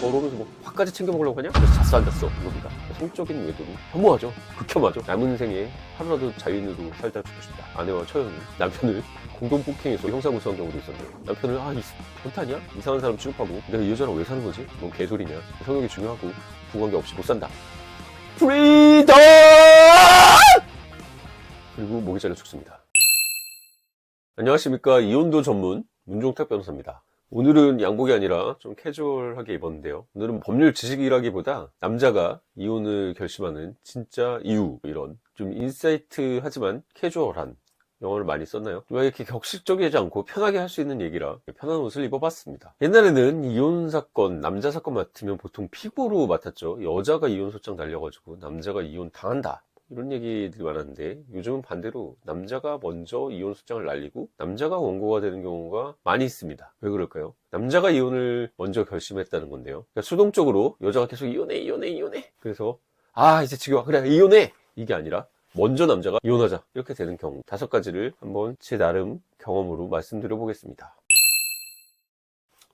벌어오면서 뭐 밥까지 챙겨 먹으려고 하냐? 그래서 잤어 안 잤어 이겁니다. 성적인 외도로 혐오하죠. 극혐하죠. 남은 생에 하루라도 자유인으로 살다 죽고 싶다. 아내와 처형이 남편을 공동 폭행해서 형사고소한 경우도 있었네요. 남편을 아이 변태냐? 이상한 사람 취급하고 내가 이 여자랑 왜 사는 거지? 뭔 개소리냐? 성욕이 중요하고 부관계 없이 못 산다. 프리덤! 그리고 목이 잘려 죽습니다. 안녕하십니까? 이혼도 전문 문종탁 변호사입니다 오늘은 양복이 아니라 좀 캐주얼하게 입었는데요. 오늘은 법률 지식이라기보다 남자가 이혼을 결심하는 진짜 이유 이런 좀 인사이트 하지만 캐주얼한 영어를 많이 썼나요? 왜 이렇게 격식적이지 않고 편하게 할 수 있는 얘기라 편한 옷을 입어봤습니다. 옛날에는 이혼 사건, 남자 사건 맡으면 보통 피고로 맡았죠. 여자가 이혼 소장 날려가지고 남자가 이혼 당한다. 이런 얘기들이 많았는데 요즘은 반대로 남자가 먼저 이혼 소장을 날리고 남자가 원고가 되는 경우가 많이 있습니다. 왜 그럴까요? 남자가 이혼을 먼저 결심했다는 건데요. 그러니까 수동적으로 여자가 계속 이혼해, 이혼해, 이혼해. 그래서 아 이제 지금 그래 이혼해 이게 아니라 먼저 남자가 이혼하자 이렇게 되는 경우 다섯 가지를 한번 제 나름 경험으로 말씀드려 보겠습니다.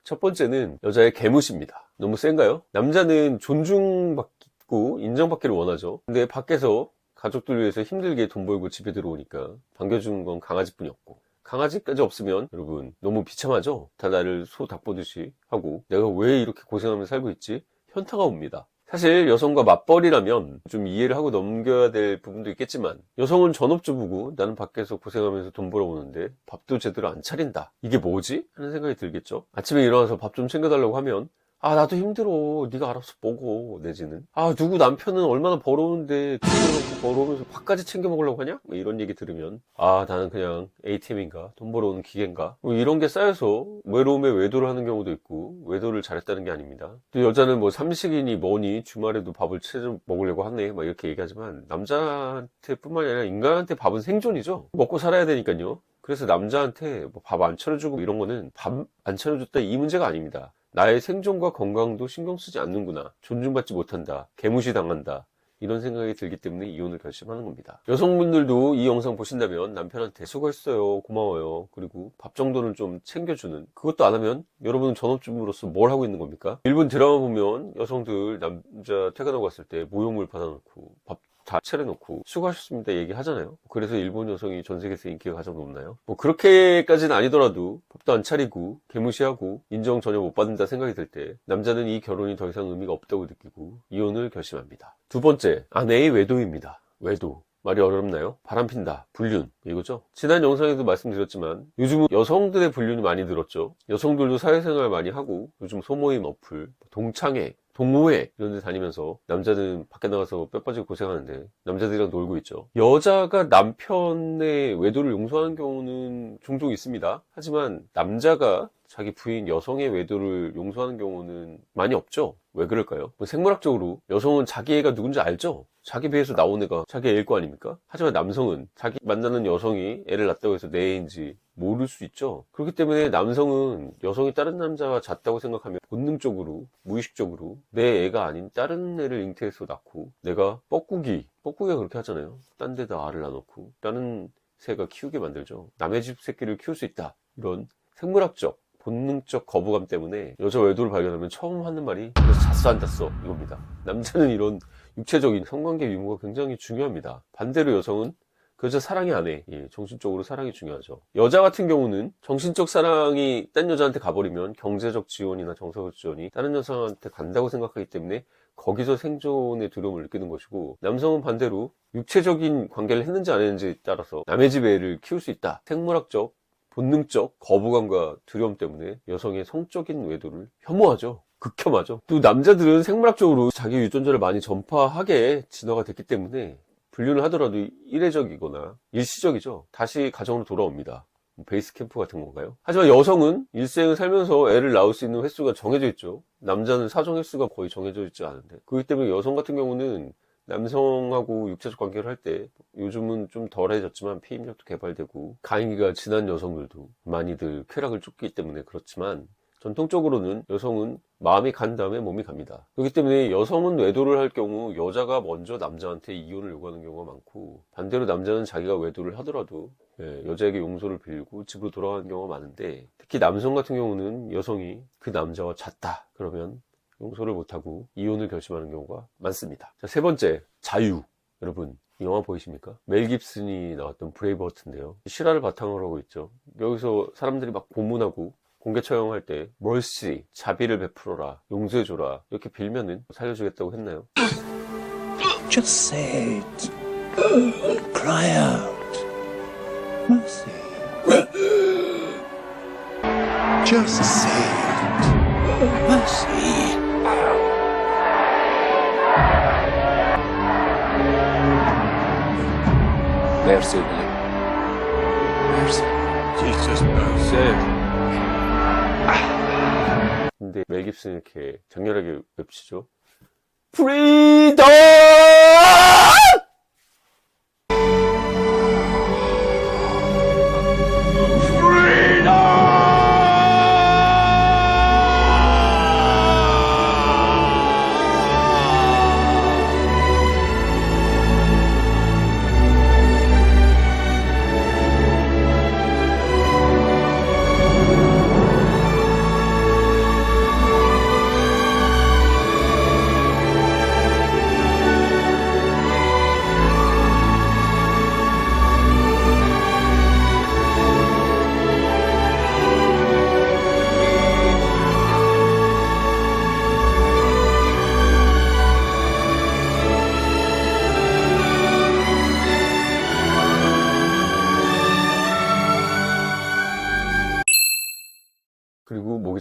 첫 번째는 여자의 개무시입니다. 너무 센가요? 남자는 존중받고 인정받기를 원하죠. 근데 밖에서 가족들 위해서 힘들게 돈 벌고 집에 들어오니까 반겨주는 건 강아지뿐이었고 강아지까지 없으면 여러분 너무 비참하죠? 다 나를 소 닭 보듯이 하고 내가 왜 이렇게 고생하면서 살고 있지? 현타가 옵니다. 사실 여성과 맞벌이라면 좀 이해를 하고 넘겨야 될 부분도 있겠지만 여성은 전업주부고 나는 밖에서 고생하면서 돈 벌어오는데 밥도 제대로 안 차린다. 이게 뭐지? 하는 생각이 들겠죠? 아침에 일어나서 밥 좀 챙겨달라고 하면 아 나도 힘들어. 네가 알아서 먹어 내지는. 아 누구 남편은 얼마나 벌어오는데 그렇게 벌어오면서 밥까지 챙겨 먹으려고 하냐? 뭐 이런 얘기 들으면. 아 나는 그냥 ATM인가? 돈 벌어오는 기계인가? 뭐 이런 게 쌓여서 외로움에 외도를 하는 경우도 있고 외도를 잘했다는 게 아닙니다. 또 여자는 뭐 삼식이니 뭐니 주말에도 밥을 채 먹으려고 하네. 막 이렇게 얘기하지만 남자한테 뿐만이 아니라 인간한테 밥은 생존이죠. 먹고 살아야 되니까요. 그래서 남자한테 뭐 밥 안 차려주고 이런 거는 밥 안 차려줬다 이 문제가 아닙니다 나의 생존과 건강도 신경 쓰지 않는구나. 존중받지 못한다. 개무시 당한다. 이런 생각이 들기 때문에 이혼을 결심하는 겁니다. 여성분들도 이 영상 보신다면 남편한테 수고했어요. 고마워요. 그리고 밥 정도는 좀 챙겨주는. 그것도 안 하면 여러분은 전업주부로서 뭘 하고 있는 겁니까? 일본 드라마 보면 여성들 남자 퇴근하고 왔을 때 모욕물 받아놓고 밥 다 차려놓고 수고하셨습니다 얘기하잖아요. 그래서 일본 여성이 전 세계에서 인기가 가장 높나요? 뭐 그렇게까지는 아니더라도 밥도 안 차리고 개무시하고 인정 전혀 못 받는다 생각이 들 때 남자는 이 결혼이 더 이상 의미가 없다고 느끼고 이혼을 결심합니다. 두 번째, 아내의 외도입니다. 외도. 말이 어렵나요? 바람핀다, 불륜, 이거죠? 지난 영상에도 말씀드렸지만 요즘은 여성들의 불륜이 많이 늘었죠. 여성들도 사회생활 많이 하고 요즘 소모임 어플, 동창회, 동호회 이런 데 다니면서 남자는 밖에 나가서 뼈 빠지고 고생하는데 남자들이랑 놀고 있죠. 여자가 남편의 외도를 용서하는 경우는 종종 있습니다. 하지만 남자가 자기 부인 여성의 외도를 용서하는 경우는 많이 없죠. 왜 그럴까요? 뭐 생물학적으로 여성은 자기 애가 누군지 알죠? 자기 배에서 나온 애가 자기 애일 거 아닙니까? 하지만 남성은 자기 만나는 여성이 애를 낳았다고 해서 내 애인지 모를 수 있죠. 그렇기 때문에 남성은 여성이 다른 남자와 잤다고 생각하면 본능적으로, 무의식적으로 내 애가 아닌 다른 애를 잉태해서 낳고 내가 뻐꾸기, 뻐꾸기가 그렇게 하잖아요. 딴 데다 알을 낳아놓고 다른 새가 키우게 만들죠. 남의 집 새끼를 키울 수 있다. 이런 생물학적 본능적 거부감 때문에 여자 외도를 발견하면 처음 하는 말이 그래서 잤어 안 잤어 이겁니다. 남자는 이런 육체적인 성관계 유무가 굉장히 중요합니다. 반대로 여성은 그 여자 사랑이 안 해. 예, 정신적으로 사랑이 중요하죠. 여자 같은 경우는 정신적 사랑이 딴 여자한테 가버리면 경제적 지원이나 정서적 지원이 다른 여성한테 간다고 생각하기 때문에 거기서 생존의 두려움을 느끼는 것이고 남성은 반대로 육체적인 관계를 했는지 안 했는지에 따라서 남의 집 애를 키울 수 있다. 생물학적 본능적 거부감과 두려움 때문에 여성의 성적인 외도를 혐오하죠. 극혐하죠. 또 남자들은 생물학적으로 자기 유전자를 많이 전파하게 진화가 됐기 때문에 분류를 하더라도 일회적이거나 일시적이죠. 다시 가정으로 돌아옵니다. 뭐 베이스 캠프 같은 건가요? 하지만 여성은 일생을 살면서 애를 낳을 수 있는 횟수가 정해져 있죠. 남자는 사정 횟수가 거의 정해져 있지 않은데. 그렇기 때문에 여성 같은 경우는 남성하고 육체적 관계를 할 때 요즘은 좀 덜해졌지만 피임력도 개발되고 가임기가 지난 여성들도 많이들 쾌락을 쫓기 때문에 그렇지만 전통적으로는 여성은 마음이 간 다음에 몸이 갑니다. 그렇기 때문에 여성은 외도를 할 경우 여자가 먼저 남자한테 이혼을 요구하는 경우가 많고 반대로 남자는 자기가 외도를 하더라도 예, 여자에게 용서를 빌고 집으로 돌아가는 경우가 많은데 특히 남성 같은 경우는 여성이 그 남자와 잤다 그러면 용서를 못하고 이혼을 결심하는 경우가 많습니다. 자, 세 번째, 자유. 여러분, 이 영화 보이십니까? 멜 깁슨이 나왔던 브레이브하트인데요. 실화를 바탕으로 하고 있죠. 여기서 사람들이 막 고문하고 공개 처형할 때 멀시, 자비를 베풀어라, 용서해줘라 이렇게 빌면은 살려주겠다고 했나요? Just say it. Cry out. Mercy. Just say it. Mercy. Merci, Billy. Merci. Jesus mercy. 근데 멜 깁슨이 이렇게 장렬하게 외치죠. 프리덤!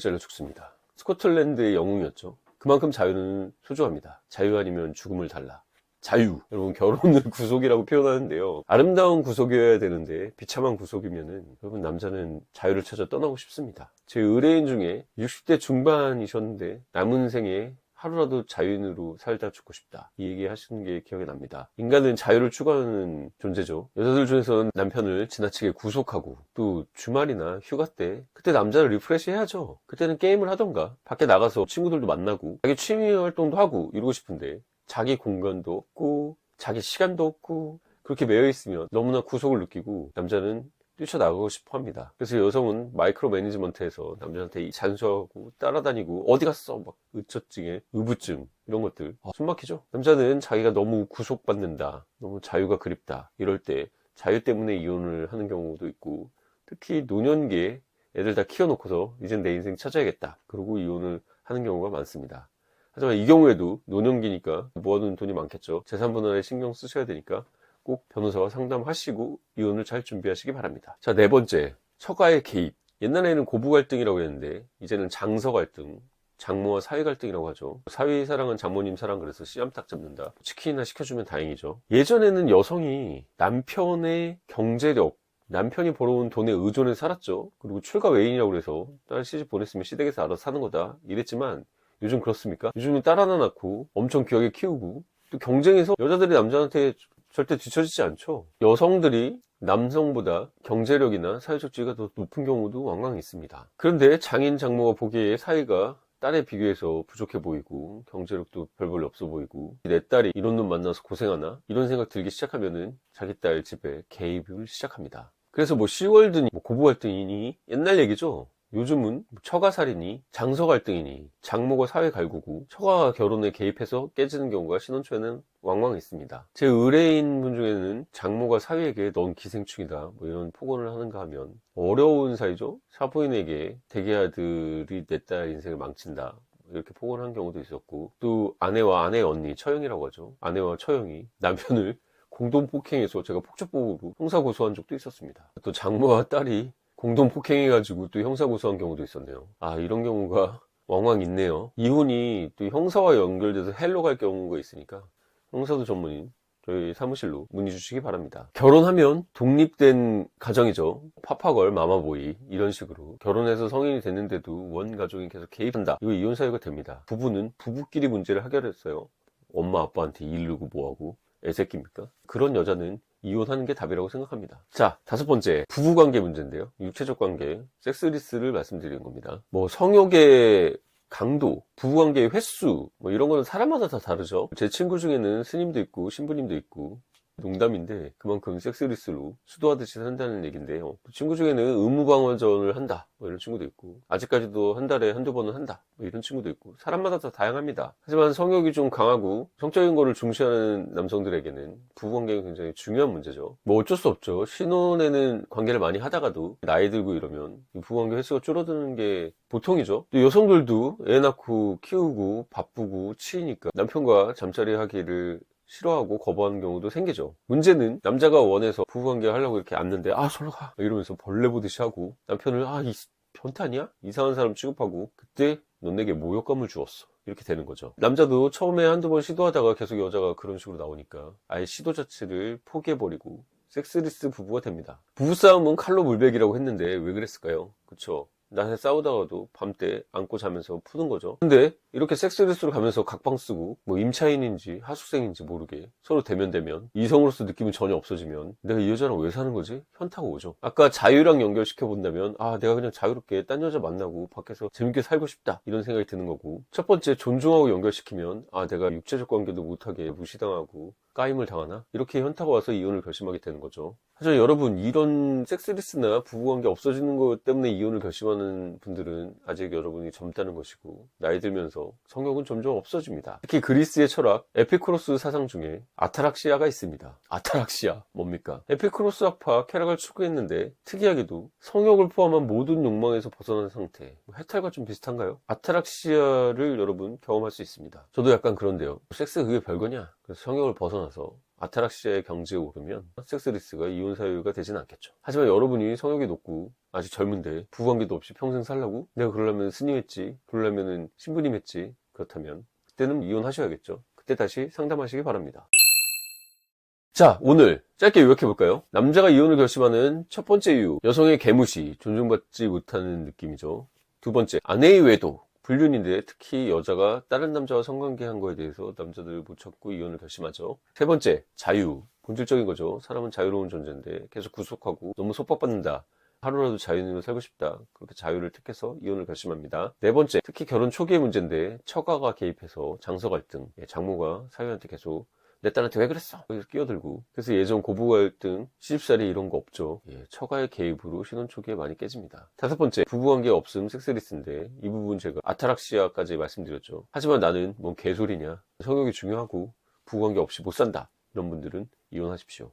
잘려 죽습니다. 스코틀랜드의 영웅이었죠. 그만큼 자유는 소중합니다. 자유 아니면 죽음을 달라. 자유. 여러분, 결혼을 구속이라고 표현하는데요. 아름다운 구속이어야 되는데, 비참한 구속이면은, 여러분, 남자는 자유를 찾아 떠나고 싶습니다. 제 의뢰인 중에 60대 중반이셨는데, 남은 생에 하루라도 자유인으로 살다 죽고 싶다. 이 얘기 하시는 게 기억이 납니다. 인간은 자유를 추구하는 존재죠. 여자들 중에서는 남편을 지나치게 구속하고 또 주말이나 휴가 때 그때 남자를 리프레시 해야죠. 그때는 게임을 하던가 밖에 나가서 친구들도 만나고 자기 취미 활동도 하고 이러고 싶은데 자기 공간도 없고 자기 시간도 없고 그렇게 매여 있으면 너무나 구속을 느끼고 남자는 뛰쳐나가고 싶어 합니다. 그래서 여성은 마이크로 매니지먼트에서 남자한테 잔소하고 따라다니고 어디 갔어? 막 의처증에 의부증 이런 것들 아, 숨 막히죠? 남자는 자기가 너무 구속받는다. 너무 자유가 그립다. 이럴 때 자유 때문에 이혼을 하는 경우도 있고 특히 노년기에 애들 다 키워놓고서 이젠 내 인생 찾아야겠다. 그러고 이혼을 하는 경우가 많습니다. 하지만 이 경우에도 노년기니까 모아둔 돈이 많겠죠. 재산 분할에 신경 쓰셔야 되니까 꼭 변호사와 상담하시고 이혼을 잘 준비하시기 바랍니다. 자, 네 번째. 처가의 개입. 옛날에는 고부 갈등이라고 했는데 이제는 장서 갈등, 장모와 사위 갈등이라고 하죠. 사위 사랑은 장모님 사랑 그래서 씨암탉 잡는다. 치킨이나 시켜주면 다행이죠. 예전에는 여성이 남편의 경제력, 남편이 벌어온 돈에 의존해 살았죠. 그리고 출가 외인이라고 그래서 딸 시집 보냈으면 시댁에서 알아서 사는 거다. 이랬지만 요즘 그렇습니까? 요즘은 딸 하나 낳고 엄청 귀하게 키우고 또 경쟁에서 여자들이 남자한테 절대 뒤처지지 않죠. 여성들이 남성보다 경제력이나 사회적 지위가 더 높은 경우도 왕왕 있습니다. 그런데 장인 장모가 보기에 사이가 딸에 비교해서 부족해 보이고 경제력도 별볼로 없어 보이고 내 딸이 이런 놈 만나서 고생하나 이런 생각 들기 시작하면은 자기 딸 집에 개입을 시작합니다. 그래서 뭐 시월드니 뭐 고부 갈등이니 옛날 얘기죠. 요즘은 처가 살이니 장서 갈등이니 장모가 사회 갈구고 처가가 결혼에 개입해서 깨지는 경우가 신혼초에는 왕왕 있습니다. 제 의뢰인 분 중에는 장모가 사위에게 넌 기생충이다 뭐 이런 폭언을 하는가 하면 어려운 사이죠. 사부인에게 대개 아들이 내 딸 인생을 망친다. 이렇게 폭언한 경우도 있었고 또 아내와 아내 언니 처형이라고 하죠. 아내와 처형이 남편을 공동 폭행해서 제가 폭력법으로 형사 고소한 적도 있었습니다. 또 장모와 딸이 공동 폭행해가지고 또 형사 고소한 경우도 있었네요. 아 이런 경우가 왕왕 있네요. 이혼이 또 형사와 연결돼서 헬로 갈 경우가 있으니까 형사도 전문인 저희 사무실로 문의 주시기 바랍니다. 결혼하면 독립된 가정이죠. 파파걸, 마마보이 이런 식으로 결혼해서 성인이 됐는데도 원 가족이 계속 개입한다. 이거 이혼 사유가 됩니다. 부부는 부부끼리 문제를 해결했어요. 엄마 아빠한테 이르고 뭐하고 애새끼입니까? 그런 여자는 이혼하는 게 답이라고 생각합니다. 자, 다섯 번째, 부부관계 문제인데요. 육체적 관계, 섹스리스를 말씀드리는 겁니다. 뭐, 성욕의 강도, 부부관계의 횟수, 뭐 이런 거는 사람마다 다 다르죠. 제 친구 중에는 스님도 있고, 신부님도 있고, 농담인데 그만큼 섹스리스로 수도하듯이 산다는 얘기인데요. 친구 중에는 의무방어전을 한다 뭐 이런 친구도 있고 아직까지도 한 달에 한두 번은 한다 뭐 이런 친구도 있고 사람마다 다 다양합니다. 하지만 성욕이 좀 강하고 성적인 거를 중시하는 남성들에게는 부부관계가 굉장히 중요한 문제죠. 뭐 어쩔 수 없죠. 신혼에는 관계를 많이 하다가도 나이 들고 이러면 이 부부관계 횟수가 줄어드는 게 보통이죠. 또 여성들도 애 낳고 키우고 바쁘고 치이니까 남편과 잠자리 하기를 싫어하고 거부하는 경우도 생기죠. 문제는 남자가 원해서 부부관계 하려고 이렇게 앉는데 아 솔로 가 이러면서 벌레 보듯이 하고 남편을 아 이 변태 아니야? 이상한 사람 취급하고 그때 넌 내게 모욕감을 주었어. 이렇게 되는 거죠. 남자도 처음에 한두 번 시도하다가 계속 여자가 그런 식으로 나오니까 아예 시도 자체를 포기해버리고 섹스리스 부부가 됩니다. 부부싸움은 칼로 물베기라고 했는데 왜 그랬을까요? 그쵸? 낮에 싸우다가도 밤때 안고 자면서 푸는 거죠. 근데 이렇게 섹스리스로 가면서 각방 쓰고 뭐 임차인인지 하숙생인지 모르게 서로 대면대면 이성으로서 느낌이 전혀 없어지면 내가 이 여자랑 왜 사는 거지? 현타가 오죠. 아까 자유랑 연결시켜 본다면 아 내가 그냥 자유롭게 딴 여자 만나고 밖에서 재밌게 살고 싶다 이런 생각이 드는 거고 첫 번째 존중하고 연결시키면 아 내가 육체적 관계도 못하게 무시당하고 까임을 당하나? 이렇게 현타가 와서 이혼을 결심하게 되는 거죠. 하지만 여러분 이런 섹스리스나 부부관계 없어지는 것 때문에 이혼을 결심하는 분들은 아직 여러분이 젊다는 것이고 나이 들면서 성욕은 점점 없어집니다. 특히 그리스의 철학 에피쿠로스 사상 중에 아타락시아가 있습니다. 아타락시아 뭡니까? 에피쿠로스 학파 쾌락을 추구했는데 특이하게도 성욕을 포함한 모든 욕망에서 벗어난 상태 뭐 해탈과 좀 비슷한가요? 아타락시아를 여러분 경험할 수 있습니다. 저도 약간 그런데요. 섹스 그게 별거냐? 그래서 성욕을 벗어나서 아타락시아의 경지에 오르면 섹스리스가 이혼 사유가 되진 않겠죠. 하지만 여러분이 성욕이 높고 아직 젊은데 부관계도 없이 평생 살라고? 내가 그러려면 스님했지, 그러려면 신부님 했지. 그렇다면 그때는 이혼하셔야겠죠. 그때 다시 상담하시기 바랍니다. 자, 오늘 짧게 요약해 볼까요? 남자가 이혼을 결심하는 첫 번째 이유, 여성의 개무시, 존중받지 못하는 느낌이죠. 두 번째, 아내의 외도, 불륜인데 특히 여자가 다른 남자와 성관계 한 거에 대해서 남자들 못 참고 이혼을 결심하죠. 세 번째, 자유. 본질적인 거죠. 사람은 자유로운 존재인데 계속 구속하고 너무 속박받는다. 하루라도 자유인으로 살고 싶다. 그렇게 자유를 택해서 이혼을 결심합니다. 네 번째, 특히 결혼 초기의 문제인데 처가가 개입해서 장서 갈등, 예, 장모가 사위한테 계속 내 딸한테 왜 그랬어? 여기서 끼어들고 그래서 예전 고부 갈등, 시집살이 이런 거 없죠. 예, 처가의 개입으로 신혼 초기에 많이 깨집니다. 다섯 번째, 부부관계 없음 섹스리스인데 이 부분 제가 아타락시아까지 말씀드렸죠. 하지만 나는 뭔 개소리냐? 성욕이 중요하고 부부관계 없이 못 산다. 이런 분들은 이혼하십시오.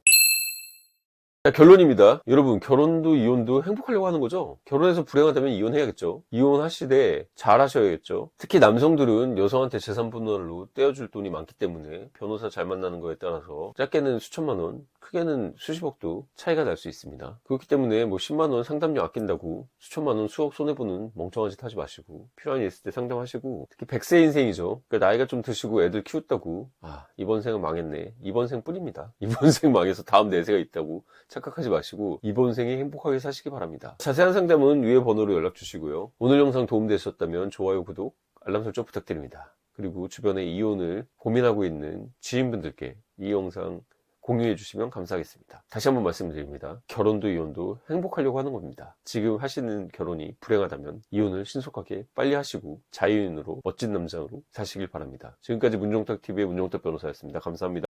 자, 결론입니다. 여러분, 결혼도 이혼도 행복하려고 하는 거죠? 결혼해서 불행하다면 이혼해야겠죠? 이혼하시되 잘 하셔야겠죠? 특히 남성들은 여성한테 재산 분할로 떼어줄 돈이 많기 때문에 변호사 잘 만나는 거에 따라서 짧게는 수천만 원, 크게는 수십억도 차이가 날 수 있습니다. 그렇기 때문에 뭐 10만 원 상담료 아낀다고 수천만 원, 수억 손해보는 멍청한 짓 하지 마시고 필요한 일 있을 때 상담하시고 특히 100세 인생이죠. 그러니까 나이가 좀 드시고 애들 키웠다고 아, 이번 생은 망했네. 이번 생 뿐입니다. 이번 생 망해서 다음 내세가 있다고 착각하지 마시고 이번 생에 행복하게 사시기 바랍니다. 자세한 상담은 위에 번호로 연락 주시고요. 오늘 영상 도움되셨다면 좋아요, 구독, 알람 설정 부탁드립니다. 그리고 주변에 이혼을 고민하고 있는 지인분들께 이 영상 공유해 주시면 감사하겠습니다. 다시 한번 말씀드립니다. 결혼도 이혼도 행복하려고 하는 겁니다. 지금 하시는 결혼이 불행하다면 이혼을 신속하게 빨리 하시고 자유인으로 멋진 남자로 사시길 바랍니다. 지금까지 문종탁TV의 문종탁 변호사였습니다. 감사합니다.